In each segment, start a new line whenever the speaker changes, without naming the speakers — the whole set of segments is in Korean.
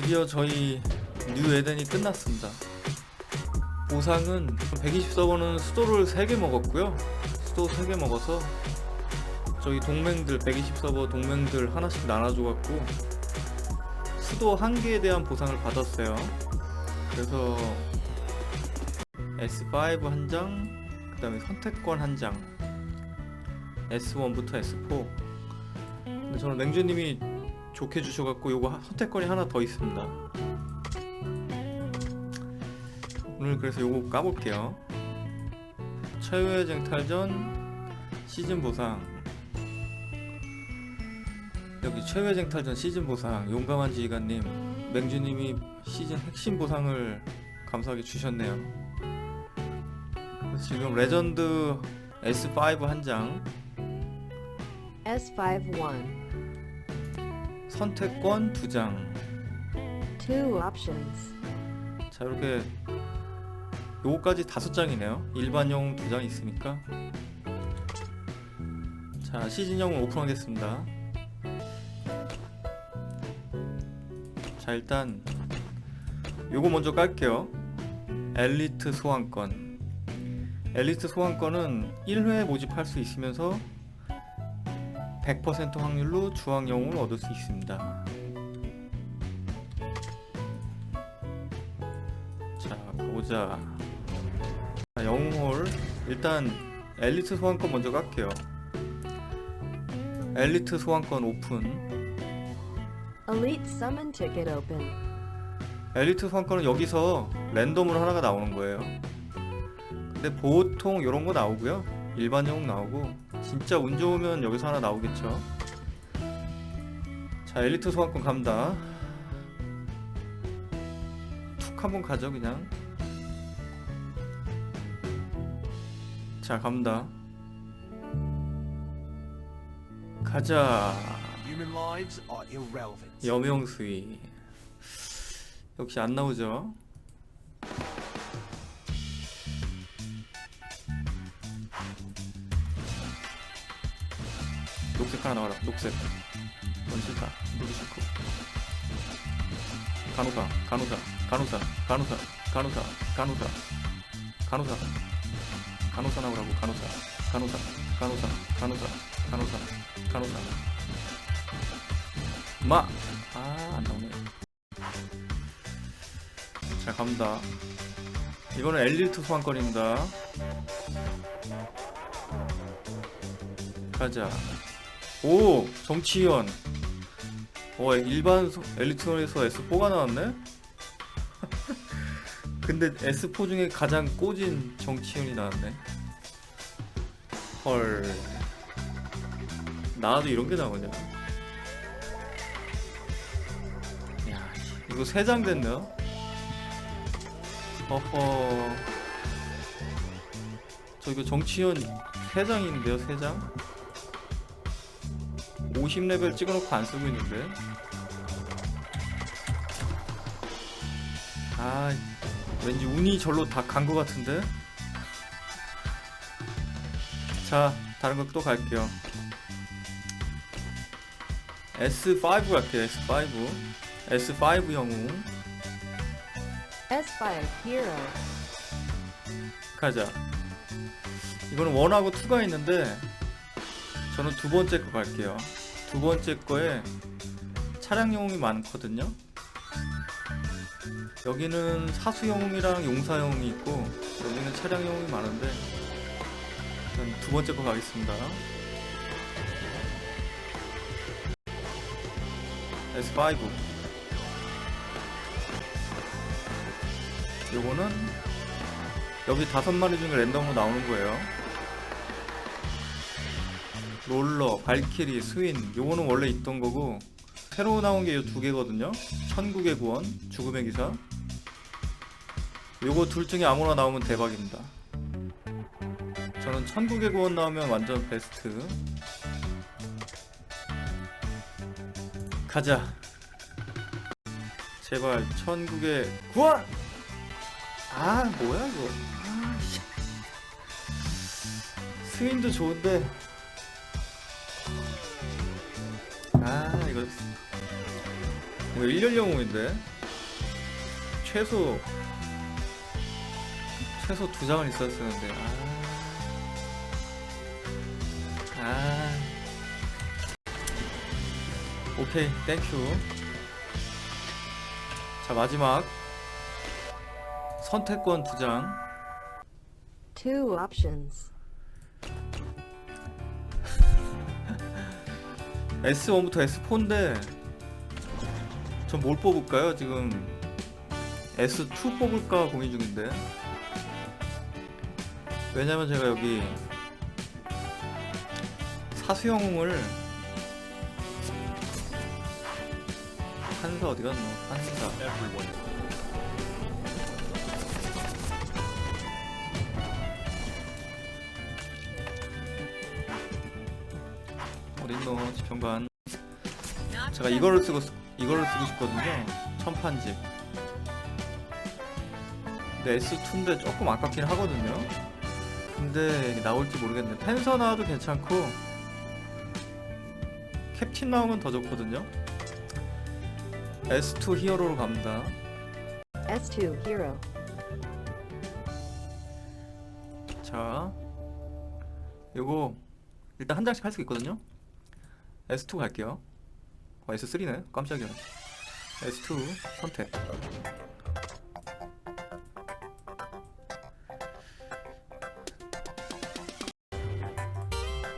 드디어 저희 뉴 에덴이 끝났습니다. 보상은 120 서버는 수도를 3개 먹었고요. 수도 3개 먹어서 저희 동맹들 120 서버 동맹들 하나씩 나눠줘갖고 수도 한 개에 대한 보상을 받았어요. 그래서 S5 한 장, 그 다음에 선택권 한 장, S1부터 S4. 근데 저는 맹주님이 좋게 주셔갖고 요거 하- 선택권이 하나 더 있습니다. 오늘 그래서 요거 까볼게요. 최후의 쟁탈전 시즌 보상. 여기 최후의 쟁탈전 시즌 보상 용감한 지휘관님 맹주님이 시즌 핵심 보상을 감사하게 주셨네요. 지금 레전드 S5 한 장,
S51.
선택권 두 장.
Two options.
자 이렇게 요거까지 다섯 장이네요. 일반용 두 장 있으니까. 자 시즌형을 오픈하겠습니다. 자 일단 요거 먼저 깔게요. 엘리트 소환권. 엘리트 소환권은 1회 모집할 수 있으면서 100% 확률로 주황 영웅을 얻을 수 있습니다. 자 가보자. 자, 영웅홀. 일단 엘리트 소환권 먼저 깔게요. 엘리트 소환권 오픈.
Elite summon ticket open.
엘리트 소환권은 여기서 랜덤으로 하나가 나오는 거예요. 근데 보통 이런 거 나오고요. 일반 영웅 나오고 진짜 운 좋으면 여기서 하나 나오겠죠? 자 엘리트 소환권 갑니다. 툭 한번 가죠 그냥. 자 갑니다. 가자. 여명수위 역시 안 나오죠 녹색 하나 나와라 녹색 뭔 싫다 누구 싫고 간호사 간호사 간호사 간호사 간호사 간호사 간호사 간호사 나오라고 간호사 간호사 간호사 간호사 간호사 간호사 마! 아, 안 나오네. 자, 갑니다. 이거는 엘리트 소환권입니다. 가자. 오! 정치위원. 어, 일반 소- 엘리트에서 S4가 나왔네? 근데 S4 중에 가장 꽂인 정치위원이 나왔네. 헐. 나도 이런 게 나오냐? 야, 이거 세장 됐네요. 어허. 저 이거 정치연 세 장인데요, 세 장? 50레벨 찍어놓고 안 쓰고 있는데. 아, 왠지 운이 절로 다 간 것 같은데. 자, 다른 거 또 갈게요. S5 갈게요, S5. S5 영웅
S5 hero.
가자. 이거는 원하고 투가 있는데 저는 두 번째 거 갈게요. 두 번째 거에 차량 영웅이 많거든요. 여기는 사수 영웅이랑 용사 영웅이 있고 여기는 차량 영웅이 많은데 두 번째 거 가겠습니다. S5 요거는 여기 다섯 마리 중에 랜덤으로 나오는 거예요. 롤러, 발키리, 스윈 요거는 원래 있던 거고 새로 나온 게이두 개거든요. 천국의 구원, 죽음의 기사. 요거 둘 중에 아무나 나오면 대박입니다. 저는 천국의 구원 나오면 완전 베스트. 가자. 제발 천국의 구원! 아 뭐야 이거 아, 씨. 스윈도 좋은데 이거 이거 1년 영웅인데? 최소 최소 두 장은 있었어야 되는데 아, 아. 오케이 땡큐. 자 마지막. 선택권 두 장.
Two options.
S1부터 S4인데 전 뭘 뽑을까요? 지금 S2 뽑을까 고민 중인데 왜냐면 제가 여기 사수영웅을 한사 어디 갔노? 한사. 어딨노? 지평관 제가 이거를 쓰고 싶- 이거를 쓰고 싶거든요. 천판집. 근데 S2인데 조금 아깝긴 하거든요. 근데 나올지 모르겠네. 펜서 나와도 괜찮고 캡틴 나오면 더 좋거든요. S2 히어로로 갑니다.
S2 Hero.
자, 요거 일단 한 장씩 할 수 있거든요. S2 갈게요. 어, S3네. 깜짝이야. S2 선택.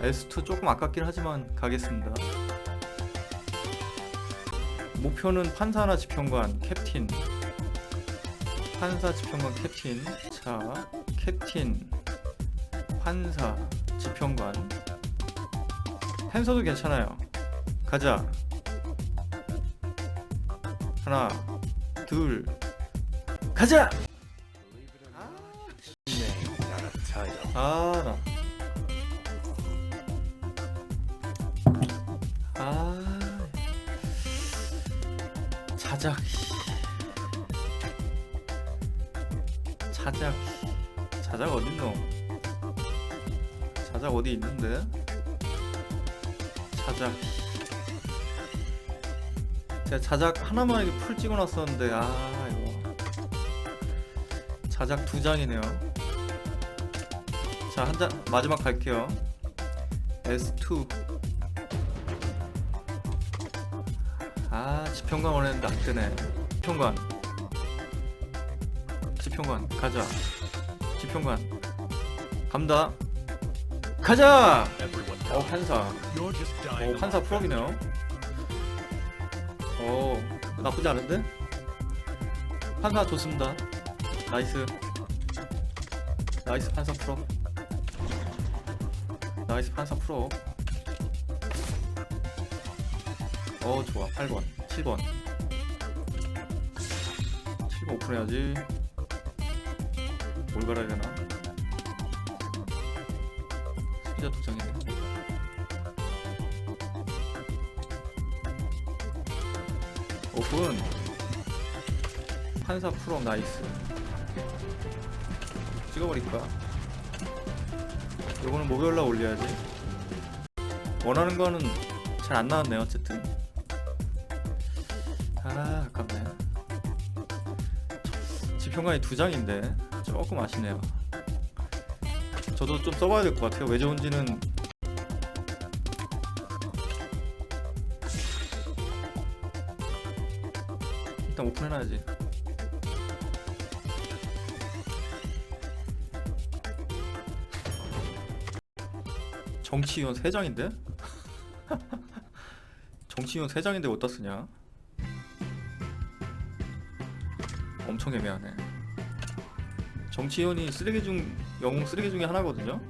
S2 조금 아깝긴 하지만 가겠습니다. 목표는 판사나 지평관, 캡틴. 판사, 지평관, 캡틴. 자, 캡틴. 판사, 지평관. 펜서도 괜찮아요. 가자. 하나, 둘, 가자! 아, 나. 아. 자작. 자작. 자작 어딨노? 자작 어디 있는데? 자작. 제가 자작 하나만 이렇게 풀 찍어놨었는데, 아, 이거. 자작 두 장이네요. 자, 한 장 마지막 갈게요. S2. 아, 지평관 원했는데 안 뜨네. 지평관. 지평관 가자. 지평관 갑니다. 가자. 어, 판사.
Dying.
판사 프로이네요. 오, 나쁘지 않은데? 판사 좋습니다. 나이스. 나이스 판사 프로. 나이스 판사 프로. 어, 좋아. 8번, 7번. 7번 오픈해야지. 뭘 갈아야 되나? 수비자 두 장이네. 오픈 판사 프로 나이스. 찍어버릴까 요거는 목요일 날 올려야지. 원하는 거는 잘 안 나왔네 어쨌든. 아 아깝네. 지평관이 두 장인데 조금 아쉽네요. 저도 좀 써봐야 될 것 같아요. 왜 좋은지는 일단 오픈해놔야지. 정치위원 3장인데? 정치위원 3장인데 어디다 쓰냐? 엄청 애매하네. 정치위원이 쓰레기 중, 영웅 쓰레기 중에 하나거든요?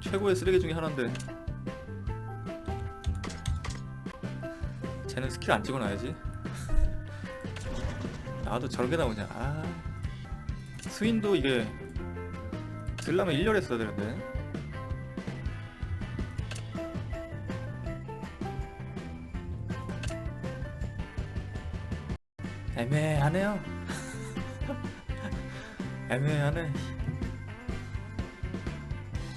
최고의 쓰레기 중에 하나인데. 쟤는 스킬 안 찍어놔야지. 나도 저렇게 나오냐. 아. 스윈도 이게 쓰려면 1년 했어야 되는데. 애매하네요. 애매하네